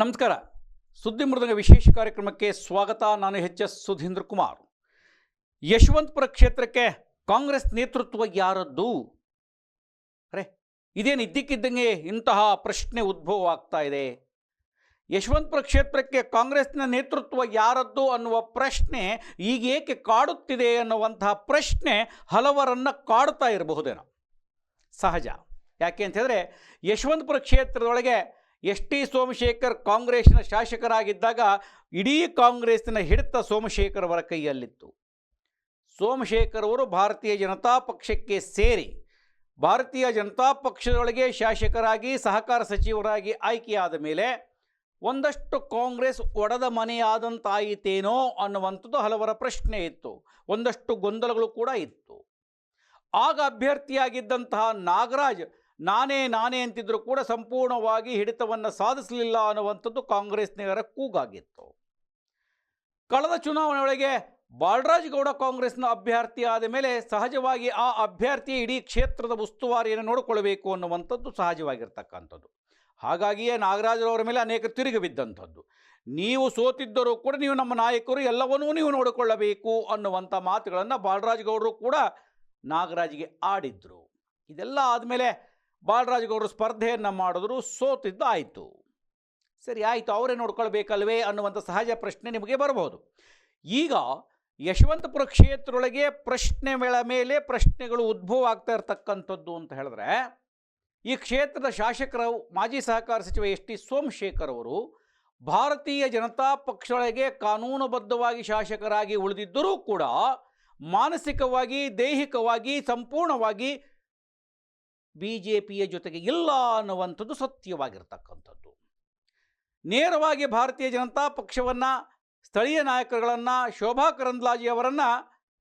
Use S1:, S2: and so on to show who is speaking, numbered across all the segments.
S1: ನಮಸ್ಕಾರ. ಸುದ್ದಿ ಮೃದಂಗ ವಿಶೇಷ ಕಾರ್ಯಕ್ರಮಕ್ಕೆ ಸ್ವಾಗತ. ನಾನು ಎಚ್ ಎಸ್ ಸುಧೀಂದ್ರ ಕುಮಾರ್. ಯಶವಂತಪುರ ಕ್ಷೇತ್ರಕ್ಕೆ ಕಾಂಗ್ರೆಸ್ ನೇತೃತ್ವ ಯಾರದ್ದು? ಅರೆ, ಇದೇನು ಇದ್ದಕ್ಕಿದ್ದಂಗೆ ಇಂತಹ ಪ್ರಶ್ನೆ ಉದ್ಭವ ಆಗ್ತಾ ಇದೆ. ಯಶವಂತಪುರ ಕ್ಷೇತ್ರಕ್ಕೆ ಕಾಂಗ್ರೆಸ್ನ ನೇತೃತ್ವ ಯಾರದ್ದು ಅನ್ನುವ ಪ್ರಶ್ನೆ ಈಗ ಏಕೆ ಕಾಡುತ್ತಿದೆ ಅನ್ನುವಂತಹ ಪ್ರಶ್ನೆ ಹಲವರನ್ನು ಕಾಡುತ್ತಾ ಇರಬಹುದೇನೋ. ಸಹಜ. ಯಾಕೆ ಅಂತ ಹೇಳಿದ್ರೆ ಯಶವಂತಪುರ ಕ್ಷೇತ್ರದೊಳಗೆ ಎಸ್ ಟಿ ಸೋಮಶೇಖರ್ ಕಾಂಗ್ರೆಸ್ನ ಶಾಸಕರಾಗಿದ್ದಾಗ ಇಡೀ ಕಾಂಗ್ರೆಸ್ನ ಹಿಡಿತ ಸೋಮಶೇಖರ್ ಅವರ ಕೈಯಲ್ಲಿತ್ತು. ಸೋಮಶೇಖರ್ ಅವರು ಭಾರತೀಯ ಜನತಾ ಪಕ್ಷಕ್ಕೆ ಸೇರಿ ಭಾರತೀಯ ಜನತಾ ಪಕ್ಷದೊಳಗೆ ಶಾಸಕರಾಗಿ, ಸಹಕಾರ ಸಚಿವರಾಗಿ ಆಯ್ಕೆಯಾದ ಮೇಲೆ ಒಂದಷ್ಟು ಕಾಂಗ್ರೆಸ್ ಒಡೆದ ಮನೆಯಾದಂತಾಯಿತೇನೋ ಅನ್ನುವಂಥದ್ದು ಹಲವರ ಪ್ರಶ್ನೆ ಇತ್ತು. ಒಂದಷ್ಟು ಗೊಂದಲಗಳು ಕೂಡ ಇತ್ತು. ಆಗ ಅಭ್ಯರ್ಥಿಯಾಗಿದ್ದಂತಹ ನಾಗರಾಜ್ ನಾನೇ ನಾನೇ ಅಂತಿದ್ರು ಕೂಡ ಸಂಪೂರ್ಣವಾಗಿ ಹಿಡಿತವನ್ನು ಸಾಧಿಸಲಿಲ್ಲ ಅನ್ನುವಂಥದ್ದು ಕಾಂಗ್ರೆಸ್ನಿಗರ ಕೂಗಾಗಿತ್ತು. ಕಳೆದ ಚುನಾವಣೆ ಒಳಗೆ ಬಾಲರಾಜ್ ಗೌಡ ಕಾಂಗ್ರೆಸ್ನ ಅಭ್ಯರ್ಥಿ ಆದ ಮೇಲೆ ಸಹಜವಾಗಿ ಆ ಅಭ್ಯರ್ಥಿ ಇಡೀ ಕ್ಷೇತ್ರದ ಉಸ್ತುವಾರಿಯನ್ನು ನೋಡಿಕೊಳ್ಳಬೇಕು ಅನ್ನುವಂಥದ್ದು ಸಹಜವಾಗಿರ್ತಕ್ಕಂಥದ್ದು. ಹಾಗಾಗಿಯೇ ನಾಗರಾಜರವರ ಮೇಲೆ ಅನೇಕ ತಿರುಗಿ ಬಿದ್ದಂಥದ್ದು. ನೀವು ಸೋತಿದ್ದರೂ ಕೂಡ ನೀವು ನಮ್ಮ ನಾಯಕರು ಎಲ್ಲವನ್ನೂ ನೀವು ನೋಡಿಕೊಳ್ಳಬೇಕು ಅನ್ನುವಂಥ ಮಾತುಗಳನ್ನು ಬಾಲರಾಜ್ ಗೌಡರು ಕೂಡ ನಾಗರಾಜ್ಗೆ ಆಡಿದ್ರು. ಇದೆಲ್ಲ ಆದಮೇಲೆ ಬಾಲರಾಜ್ ಗೌಡರು ಸ್ಪರ್ಧೆಯನ್ನು ಮಾಡಿದ್ರು ಸೋತಿದ್ದು ಆಯಿತು ಸರಿ, ಆಯಿತು, ಅವರೇ ನೋಡ್ಕೊಳ್ಬೇಕಲ್ವೇ ಅನ್ನುವಂಥ ಸಹಜ ಪ್ರಶ್ನೆ ನಿಮಗೆ ಬರಬಹುದು. ಈಗ ಯಶವಂತಪುರ ಕ್ಷೇತ್ರದೊಳಗೆ ಪ್ರಶ್ನೆಗಳ ಮೇಲೆ ಪ್ರಶ್ನೆಗಳು ಉದ್ಭವ ಆಗ್ತಾ ಇರತಕ್ಕಂಥದ್ದು ಅಂತ ಹೇಳಿದ್ರೆ, ಈ ಕ್ಷೇತ್ರದ ಶಾಸಕರ, ಮಾಜಿ ಸಹಕಾರ ಸಚಿವ ಎಸ್ ಟಿ ಸೋಮಶೇಖರ್ ಅವರು ಭಾರತೀಯ ಜನತಾ ಪಕ್ಷದೊಳಗೆ ಕಾನೂನುಬದ್ಧವಾಗಿ ಶಾಸಕರಾಗಿ ಉಳಿದಿದ್ದರೂ ಕೂಡ ಮಾನಸಿಕವಾಗಿ, ದೈಹಿಕವಾಗಿ, ಸಂಪೂರ್ಣವಾಗಿ ಬಿ ಜೆ ಪಿಯ ಜೊತೆಗೆ ಇಲ್ಲ ಅನ್ನುವಂಥದ್ದು ಸತ್ಯವಾಗಿರ್ತಕ್ಕಂಥದ್ದು. ನೇರವಾಗಿ ಭಾರತೀಯ ಜನತಾ ಪಕ್ಷವನ್ನು, ಸ್ಥಳೀಯ ನಾಯಕರುಗಳನ್ನು, ಶೋಭಾ ಕರಂದ್ಲಾಜೆ ಅವರನ್ನು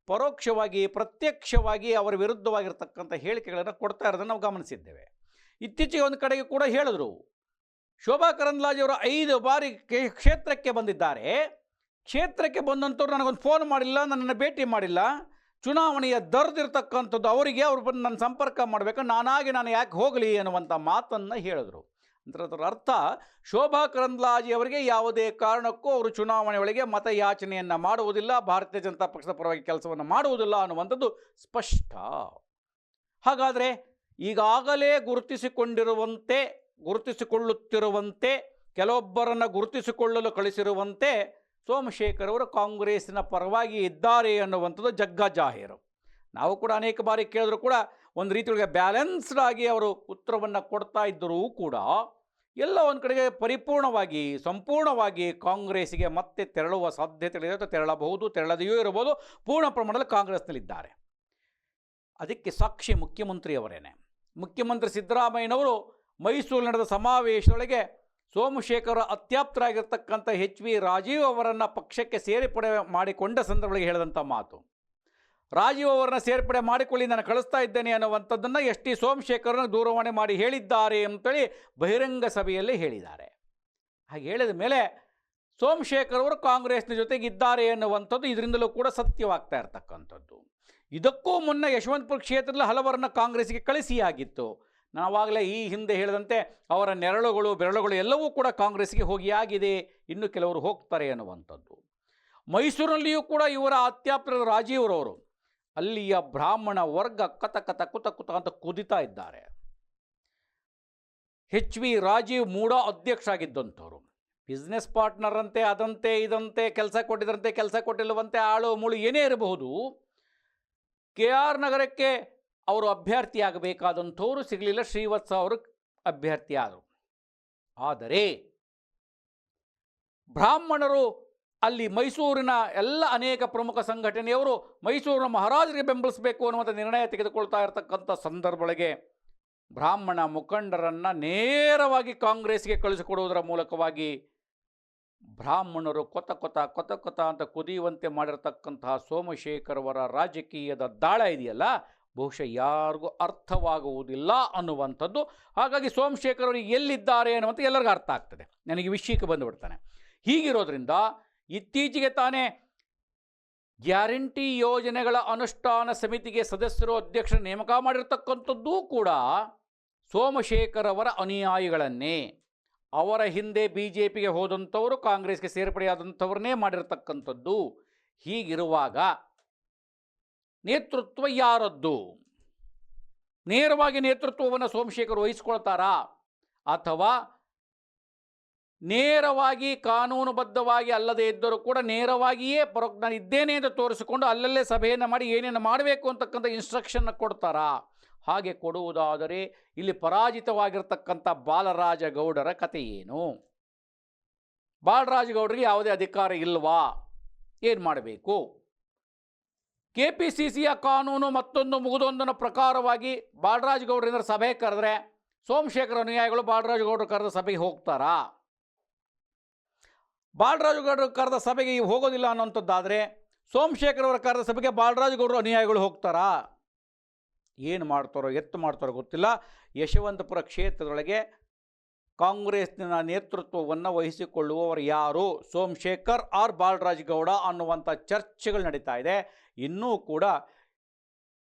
S1: ಪರೋಕ್ಷವಾಗಿ, ಪ್ರತ್ಯಕ್ಷವಾಗಿ ಅವರ ವಿರುದ್ಧವಾಗಿರ್ತಕ್ಕಂಥ ಹೇಳಿಕೆಗಳನ್ನು ಕೊಡ್ತಾ ಇರೋದನ್ನು ನಾವು ಗಮನಿಸಿದ್ದೇವೆ. ಇತ್ತೀಚೆಗೆ ಒಂದು ಕಡೆಗೆ ಕೂಡ ಹೇಳಿದರು. ಶೋಭಾ ಕರಂದ್ಲಾಜೆ ಅವರು ಐದು ಬಾರಿ ಕ್ಷೇತ್ರಕ್ಕೆ ಬಂದಿದ್ದಾರೆ. ಕ್ಷೇತ್ರಕ್ಕೆ ಬಂದಂಥವ್ರು ನನಗೊಂದು ಫೋನ್ ಮಾಡಿಲ್ಲ, ನನ್ನನ್ನು ಭೇಟಿ ಮಾಡಿಲ್ಲ. ಚುನಾವಣೆಯ ದರ್ದಿರ್ತಕ್ಕಂಥದ್ದು ಅವರಿಗೆ ಅವ್ರು ಬಂದು ನನ್ನ ಸಂಪರ್ಕ ಮಾಡಬೇಕು, ನಾನಾಗಿ ನಾನು ಯಾಕೆ ಹೋಗಲಿ ಅನ್ನುವಂಥ ಮಾತನ್ನು ಹೇಳಿದ್ರು. ಅಂದರೆ ಅದರ ಅರ್ಥ, ಶೋಭಾ ಕರಂದ್ಲಾಜೆ ಅವರಿಗೆ ಯಾವುದೇ ಕಾರಣಕ್ಕೂ ಅವರು ಚುನಾವಣೆ ಒಳಗೆ ಮತಯಾಚನೆಯನ್ನು ಮಾಡುವುದಿಲ್ಲ, ಭಾರತೀಯ ಜನತಾ ಪಕ್ಷದ ಪರವಾಗಿ ಕೆಲಸವನ್ನು ಮಾಡುವುದಿಲ್ಲ ಅನ್ನುವಂಥದ್ದು ಸ್ಪಷ್ಟ. ಹಾಗಾದರೆ ಈಗಾಗಲೇ ಗುರುತಿಸಿಕೊಂಡಿರುವಂತೆ, ಗುರುತಿಸಿಕೊಳ್ಳುತ್ತಿರುವಂತೆ, ಕೆಲವೊಬ್ಬರನ್ನು ಗುರುತಿಸಿಕೊಳ್ಳಲು ಕಳಿಸಿರುವಂತೆ ಸೋಮಶೇಖರ್ ಅವರು ಕಾಂಗ್ರೆಸ್ಸಿನ ಪರವಾಗಿ ಇದ್ದಾರೆ ಅನ್ನುವಂಥದ್ದು ಜಗ್ಗ ಜಾಹೀರು. ನಾವು ಕೂಡ ಅನೇಕ ಬಾರಿ ಕೇಳಿದ್ರು ಕೂಡ ಒಂದು ರೀತಿಯೊಳಗೆ ಬ್ಯಾಲೆನ್ಸ್ಡ್ ಆಗಿ ಅವರು ಉತ್ತರವನ್ನು ಕೊಡ್ತಾ ಇದ್ದರೂ ಕೂಡ ಎಲ್ಲ ಒಂದು ಕಡೆಗೆ ಪರಿಪೂರ್ಣವಾಗಿ, ಸಂಪೂರ್ಣವಾಗಿ ಕಾಂಗ್ರೆಸ್ಸಿಗೆ ಮತ್ತೆ ತೆರಳುವ ಸಾಧ್ಯತೆಗಳಿದೆ ಅಥವಾ ತೆರಳಬಹುದು, ತೆರಳದೆಯೂ ಇರಬಹುದು, ಪೂರ್ಣ ಪ್ರಮಾಣದಲ್ಲಿ ಕಾಂಗ್ರೆಸ್ನಲ್ಲಿದ್ದಾರೆ. ಅದಕ್ಕೆ ಸಾಕ್ಷಿ ಮುಖ್ಯಮಂತ್ರಿಯವರೇನೆ. ಮುಖ್ಯಮಂತ್ರಿ ಸಿದ್ದರಾಮಯ್ಯನವರು ಮೈಸೂರು ನಡೆದ ಸಮಾವೇಶದೊಳಗೆ ಸೋಮಶೇಖರ ಅತ್ಯಾಪ್ತರಾಗಿರ್ತಕ್ಕಂಥ ಹೆಚ್ ವಿ ರಾಜೀವ್ ಅವರನ್ನು ಪಕ್ಷಕ್ಕೆ ಸೇರ್ಪಡೆ ಮಾಡಿಕೊಂಡ ಸಂದರ್ಭದಲ್ಲಿ ಹೇಳಿದಂಥ ಮಾತು. ರಾಜೀವ್ ಅವರನ್ನು ಸೇರ್ಪಡೆ ಮಾಡಿಕೊಳ್ಳಿ, ನಾನು ಕಳಿಸ್ತಾ ಇದ್ದೇನೆ ಅನ್ನುವಂಥದ್ದನ್ನು ಎಸ್ ಟಿ ಸೋಮಶೇಖರನ್ನು ದೂರವಾಣಿ ಮಾಡಿ ಹೇಳಿದ್ದಾರೆ ಅಂತೇಳಿ ಬಹಿರಂಗ ಸಭೆಯಲ್ಲಿ ಹೇಳಿದ್ದಾರೆ. ಹಾಗೆ ಹೇಳಿದ ಮೇಲೆ ಸೋಮಶೇಖರ್ ಅವರು ಕಾಂಗ್ರೆಸ್ನ ಜೊತೆಗಿದ್ದಾರೆ ಅನ್ನುವಂಥದ್ದು ಇದರಿಂದಲೂ ಕೂಡ ಸತ್ಯವಾಗ್ತಾ ಇರ್ತಕ್ಕಂಥದ್ದು. ಇದಕ್ಕೂ ಮುನ್ನ ಯಶವಂತಪುರ ಕ್ಷೇತ್ರದಲ್ಲಿ ಹಲವರನ್ನು ಕಾಂಗ್ರೆಸ್ಗೆ ಕಳಿಸಿಯಾಗಿತ್ತು. ನಾವಾಗಲೇ ಈ ಹಿಂದೆ ಹೇಳಿದಂತೆ ಅವರ ನೆರಳುಗಳು, ಬೆರಳುಗಳು ಎಲ್ಲವೂ ಕೂಡ ಕಾಂಗ್ರೆಸ್ಗೆ ಹೋಗಿಯಾಗಿದೆ. ಇನ್ನು ಕೆಲವರು ಹೋಗ್ತಾರೆ ಅನ್ನುವಂಥದ್ದು ಮೈಸೂರಿನಲ್ಲಿಯೂ ಕೂಡ ಇವರ ಅತ್ಯಾಪ್ತರ ರಾಜೀವ್ರವರು ಅಲ್ಲಿಯ ಬ್ರಾಹ್ಮಣ ವರ್ಗ ಕತ ಕತ ಕುತ ಕುತ ಅಂತ ಕುದಿತಾ ಇದ್ದಾರೆ. ಎಚ್ ವಿ ರಾಜೀವ್ ಮೂಡ ಅಧ್ಯಕ್ಷ ಆಗಿದ್ದಂಥವ್ರು ಬಿಸ್ನೆಸ್ ಪಾರ್ಟ್ನರಂತೆ, ಅದಂತೆ, ಇದಂತೆ, ಕೆಲಸ ಕೊಟ್ಟಿದ್ರಂತೆ, ಕೆಲಸ ಕೊಟ್ಟಿಲ್ಲವಂತೆ, ಆಳು ಮುಳು ಏನೇ ಇರಬಹುದು, ಕೆ ಆರ್ ನಗರಕ್ಕೆ ಅವರು ಅಭ್ಯರ್ಥಿಯಾಗಬೇಕಾದಂಥವರು ಸಿಗಲಿಲ್ಲ ಶ್ರೀವತ್ಸ ಅವರು ಅಭ್ಯರ್ಥಿಯಾದರು ಆದರೆ. ಬ್ರಾಹ್ಮಣರು ಅಲ್ಲಿ ಮೈಸೂರಿನ ಎಲ್ಲ ಅನೇಕ ಪ್ರಮುಖ ಸಂಘಟನೆಯವರು ಮೈಸೂರಿನ ಮಹಾರಾಜರಿಗೆ ಬೆಂಬಲಿಸಬೇಕು ಅನ್ನುವಂಥ ನಿರ್ಣಯ ತೆಗೆದುಕೊಳ್ತಾ ಇರತಕ್ಕಂಥ ಸಂದರ್ಭಗಳಿಗೆ ಬ್ರಾಹ್ಮಣ ಮುಖಂಡರನ್ನು ನೇರವಾಗಿ ಕಾಂಗ್ರೆಸ್ಗೆ ಕಳಿಸಿಕೊಡುವುದರ ಮೂಲಕವಾಗಿ ಬ್ರಾಹ್ಮಣರು ಕೊತ ಕೊತ ಕೊತ ಕೊತ ಅಂತ ಕುದಿಯುವಂತೆ ಮಾಡಿರತಕ್ಕಂತಹ ಸೋಮಶೇಖರವರ ರಾಜಕೀಯದ ದಾಳ ಇದೆಯಲ್ಲ ಬಹುಶಃ ಯಾರಿಗೂ ಅರ್ಥವಾಗುವುದಿಲ್ಲ ಅನ್ನುವಂಥದ್ದು. ಹಾಗಾಗಿ ಸೋಮಶೇಖರ್ ಅವರು ಎಲ್ಲಿದ್ದಾರೆ ಅನ್ನುವಂಥ ಎಲ್ಲರಿಗೂ ಅರ್ಥ ಆಗ್ತದೆ. ನನಗೆ ವಿಷಯಕ್ಕೆ ಬಂದುಬಿಡ್ತಾನೆ. ಹೀಗಿರೋದ್ರಿಂದ ಇತ್ತೀಚೆಗೆ ತಾನೇ ಗ್ಯಾರಂಟಿ ಯೋಜನೆಗಳ ಅನುಷ್ಠಾನ ಸಮಿತಿಗೆ ಸದಸ್ಯರು, ಅಧ್ಯಕ್ಷರ ನೇಮಕ ಮಾಡಿರ್ತಕ್ಕಂಥದ್ದೂ ಕೂಡ ಸೋಮಶೇಖರ್ ಅವರ ಅನುಯಾಯಿಗಳನ್ನೇ, ಅವರ ಹಿಂದೆ ಬಿ ಜೆ ಪಿಗೆ ಹೋದಂಥವರು, ಕಾಂಗ್ರೆಸ್ಗೆ ಸೇರ್ಪಡೆಯಾದಂಥವ್ರನ್ನೇ ಮಾಡಿರ್ತಕ್ಕಂಥದ್ದು. ಹೀಗಿರುವಾಗ ನೇತೃತ್ವ ಯಾರದ್ದು? ನೇರವಾಗಿ ನೇತೃತ್ವವನ್ನು ಸೋಮಶೇಖರ್ ವಹಿಸ್ಕೊಳ್ತಾರಾ? ಅಥವಾ ನೇರವಾಗಿ ಕಾನೂನುಬದ್ಧವಾಗಿ ಅಲ್ಲದೆ ಇದ್ದರೂ ಕೂಡ ನೇರವಾಗಿಯೇ ಪರೋ ನಾನು ಇದ್ದೇನೆ ಎಂದು ತೋರಿಸಿಕೊಂಡು ಅಲ್ಲಲ್ಲೇ ಸಭೆಯನ್ನು ಮಾಡಿ ಏನೇನು ಮಾಡಬೇಕು ಅಂತಕ್ಕಂಥ ಇನ್ಸ್ಟ್ರಕ್ಷನ್ನ ಕೊಡ್ತಾರಾ? ಹಾಗೆ ಕೊಡುವುದಾದರೆ ಇಲ್ಲಿ ಪರಾಜಿತವಾಗಿರ್ತಕ್ಕಂಥ ಬಾಲರಾಜಗೌಡರ ಕತೆ ಏನು? ಬಾಲರಾಜಗೌಡರಿಗೆ ಯಾವುದೇ ಅಧಿಕಾರ ಇಲ್ವಾ? ಏನು ಮಾಡಬೇಕು? ಕೆ ಪಿ ಸಿ ಸಿಯ ಕಾನೂನು ಮತ್ತೊಂದು ಮುಗಿದೊಂದನ ಪ್ರಕಾರವಾಗಿ ಬಾಲರಾಜ್ ಗೌಡರಿಂದ ಸಭೆ ಕರೆದ್ರೆ ಸೋಮಶೇಖರ್ ಅನುಯಾಯಿಗಳು ಬಾಳರಾಜ್ ಗೌಡರು ಕರೆದ ಸಭೆಗೆ ಹೋಗ್ತಾರಾ? ಬಾಲರಾಜ್ ಗೌಡರು ಕರೆದ ಸಭೆಗೆ ಹೋಗೋದಿಲ್ಲ ಅನ್ನೋಂಥದ್ದಾದರೆ ಸೋಮಶೇಖರ್ ಅವರ ಕರೆದ ಸಭೆಗೆ ಬಾಳರಾಜ್ ಗೌಡರು ಅನುಯಾಯಿಗಳು ಹೋಗ್ತಾರಾ? ಏನು ಮಾಡ್ತಾರೋ, ಎತ್ತು ಮಾಡ್ತಾರೋ ಗೊತ್ತಿಲ್ಲ. ಯಶವಂತಪುರ ಕ್ಷೇತ್ರದೊಳಗೆ ಕಾಂಗ್ರೆಸ್ನ ನೇತೃತ್ವವನ್ನು ವಹಿಸಿಕೊಳ್ಳುವವರು ಯಾರು? ಸೋಮಶೇಖರ್ ಆರ್ ಬಾಲರಾಜ್ ಗೌಡ ಅನ್ನುವಂಥ ಚರ್ಚೆಗಳು ನಡೀತಾ ಇದೆ. ಇನ್ನೂ ಕೂಡ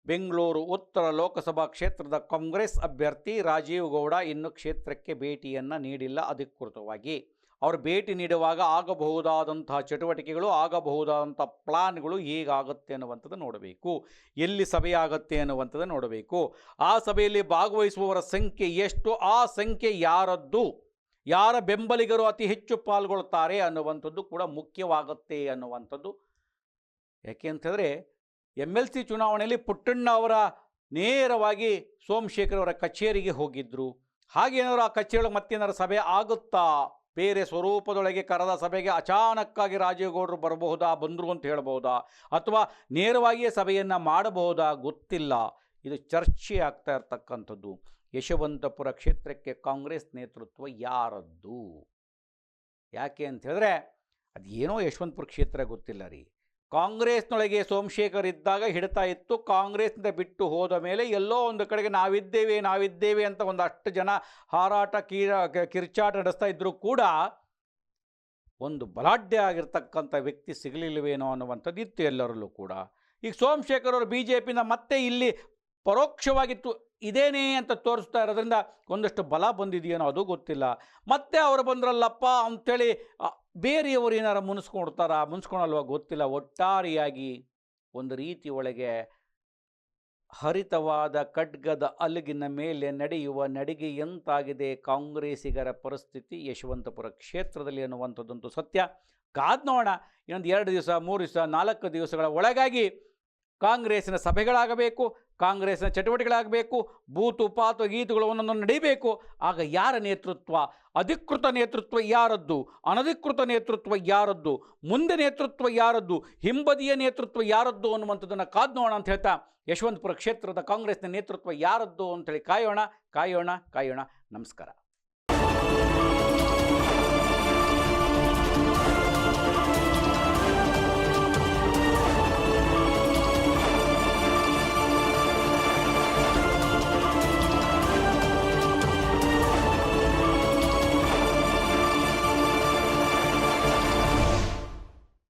S1: ಬೆಂಗಳೂರು ಉತ್ತರ ಲೋಕಸಭಾ ಕ್ಷೇತ್ರದ ಕಾಂಗ್ರೆಸ್ ಅಭ್ಯರ್ಥಿ ರಾಜೀವ್ ಗೌಡ ಇನ್ನು ಕ್ಷೇತ್ರಕ್ಕೆ ಭೇಟಿಯನ್ನು ನೀಡಿಲ್ಲ ಅಧಿಕೃತವಾಗಿ. ಅವರು ಭೇಟಿ ನೀಡುವಾಗ ಆಗಬಹುದಾದಂತಹ ಚಟುವಟಿಕೆಗಳು, ಆಗಬಹುದಾದಂಥ ಪ್ಲಾನ್ಗಳು ಹೇಗಾಗುತ್ತೆ ಅನ್ನುವಂಥದ್ದು ನೋಡಬೇಕು. ಎಲ್ಲಿ ಸಭೆಯಾಗತ್ತೆ ಅನ್ನುವಂಥದ್ದು ನೋಡಬೇಕು. ಆ ಸಭೆಯಲ್ಲಿ ಭಾಗವಹಿಸುವವರ ಸಂಖ್ಯೆ ಎಷ್ಟು, ಆ ಸಂಖ್ಯೆ ಯಾರದ್ದು, ಯಾರ ಬೆಂಬಲಿಗರು ಅತಿ ಹೆಚ್ಚು ಪಾಲ್ಗೊಳ್ತಾರೆ ಅನ್ನುವಂಥದ್ದು ಕೂಡ ಮುಖ್ಯವಾಗುತ್ತೆ ಅನ್ನುವಂಥದ್ದು ಯಾಕೆ ಅಂತಂದರೆ ಎಂ ಎಲ್ ಸಿ ಚುನಾವಣೆಯಲ್ಲಿ ಪುಟ್ಟಣ್ಣ ಅವರ ನೇರವಾಗಿ ಸೋಮಶೇಖರ್ ಅವರ ಕಚೇರಿಗೆ ಹೋಗಿದ್ದರು ಹಾಗೇನಾದ್ರು ಆ ಕಚೇರಿಯೊಳಗೆ ಮತ್ತೇನಾದ್ರು ಸಭೆ ಆಗುತ್ತಾ? ಬೇರೆ ಸ್ವರೂಪದೊಳಗೆ ಕರೆದ ಸಭೆಗೆ ಅಚಾನಕ್ಕಾಗಿ ರಾಜೇಗೌಡರು ಗೌಡರು ಬರಬಹುದಾ, ಬಂದರು ಅಂತ ಹೇಳ್ಬೋದಾ ಅಥವಾ ನೇರವಾಗಿಯೇ ಸಭೆಯನ್ನು ಮಾಡಬಹುದಾ? ಗೊತ್ತಿಲ್ಲ. ಇದು ಚರ್ಚೆ ಆಗ್ತಾ ಇರತಕ್ಕಂಥದ್ದು. ಯಶವಂತಪುರ ಕ್ಷೇತ್ರಕ್ಕೆ ಕಾಂಗ್ರೆಸ್ ನೇತೃತ್ವ ಯಾರದ್ದು? ಯಾಕೆ ಅಂತ ಹೇಳಿದ್ರೆ, ಅದೇನೋ ಯಶವಂತಪುರ ಕ್ಷೇತ್ರ ಗೊತ್ತಿಲ್ಲ ರೀ. ಕಾಂಗ್ರೆಸ್ನೊಳಗೆ ಸೋಮಶೇಖರ್ ಇದ್ದಾಗ ಹಿಡ್ತಾ ಇತ್ತು. ಕಾಂಗ್ರೆಸ್ನಿಂದ ಬಿಟ್ಟು ಹೋದ ಮೇಲೆ ಎಲ್ಲೋ ಒಂದು ಕಡೆಗೆ ನಾವಿದ್ದೇವೆ ನಾವಿದ್ದೇವೆ ಅಂತ ಒಂದಷ್ಟು ಜನ ಹಾರಾಟ, ಕೀರ ಕಿರ್ಚಾಟ ನಡೆಸ್ತಾ ಇದ್ದರೂ ಕೂಡ ಒಂದು ಬಲಾಢ್ಯ ಆಗಿರ್ತಕ್ಕಂಥ ವ್ಯಕ್ತಿ ಸಿಗಲಿಲ್ಲವೇನೋ ಅನ್ನುವಂಥದ್ದು ಇತ್ತು ಎಲ್ಲರಲ್ಲೂ ಕೂಡ. ಈಗ ಸೋಮಶೇಖರ್ ಅವರು ಬಿ ಜೆ ಪಿನ ಮತ್ತೆ ಇಲ್ಲಿ ಪರೋಕ್ಷವಾಗಿತ್ತು. ಇದೇನೇ ಅಂತ ತೋರಿಸ್ತಾ ಇರೋದ್ರಿಂದ ಒಂದಷ್ಟು ಬಲ ಬಂದಿದೆಯೇನೋ ಅದು ಗೊತ್ತಿಲ್ಲ. ಮತ್ತೆ ಅವರು ಬಂದ್ರಲ್ಲಪ್ಪ ಅಂಥೇಳಿ ಬೇರೆಯವರು ಏನಾರು ಮುನಿಸ್ಕೊಡ್ತಾರ? ಮುನ್ಸ್ಕೊಳಲ್ವ? ಗೊತ್ತಿಲ್ಲ. ಒಟ್ಟಾರೆಯಾಗಿ ಒಂದು ರೀತಿ ಒಳಗೆ ಹರಿತವಾದ ಖಡ್ಗದ ಅಲಗಿನ ಮೇಲೆ ನಡೆಯುವ ನಡಿಗೆಯಂತಾಗಿದೆ ಕಾಂಗ್ರೆಸ್ಸಿಗರ ಪರಿಸ್ಥಿತಿ ಯಶವಂತಪುರ ಕ್ಷೇತ್ರದಲ್ಲಿ ಅನ್ನುವಂಥದ್ದಂತೂ ಸತ್ಯ. ಕಾದ್ ನೋಡೋಣ. ಇನ್ನೊಂದು ಎರಡು ದಿವಸ, ಮೂರು ದಿವಸ, ನಾಲ್ಕು ದಿವಸಗಳ ಒಳಗಾಗಿ ಕಾಂಗ್ರೆಸ್ಸಿನ ಸಭೆಗಳಾಗಬೇಕು ಕಾಂಗ್ರೆಸ್ನ ಚಟುವಟಿಕೆಗಳಾಗಬೇಕು, ಬೂತು ಪಾತು ಗೀತುಗಳು ಒಂದೊಂದು ನಡೀಬೇಕು. ಆಗ ಯಾರ ನೇತೃತ್ವ? ಅಧಿಕೃತ ನೇತೃತ್ವ ಯಾರದ್ದು? ಅನಧಿಕೃತ ನೇತೃತ್ವ ಯಾರದ್ದು? ಮುಂದೆ ನೇತೃತ್ವ ಯಾರದ್ದು? ಹಿಂಬದಿಯ ನೇತೃತ್ವ ಯಾರದ್ದು ಅನ್ನುವಂಥದ್ದನ್ನು ಕಾದ್ ನೋಡೋಣ ಅಂತ ಹೇಳ್ತಾ ಯಶವಂತಪುರ ಕ್ಷೇತ್ರದ ಕಾಂಗ್ರೆಸ್ನ ನೇತೃತ್ವ ಯಾರದ್ದು ಅಂತೇಳಿ ಕಾಯೋಣ ಕಾಯೋಣ ಕಾಯೋಣ. ನಮಸ್ಕಾರ.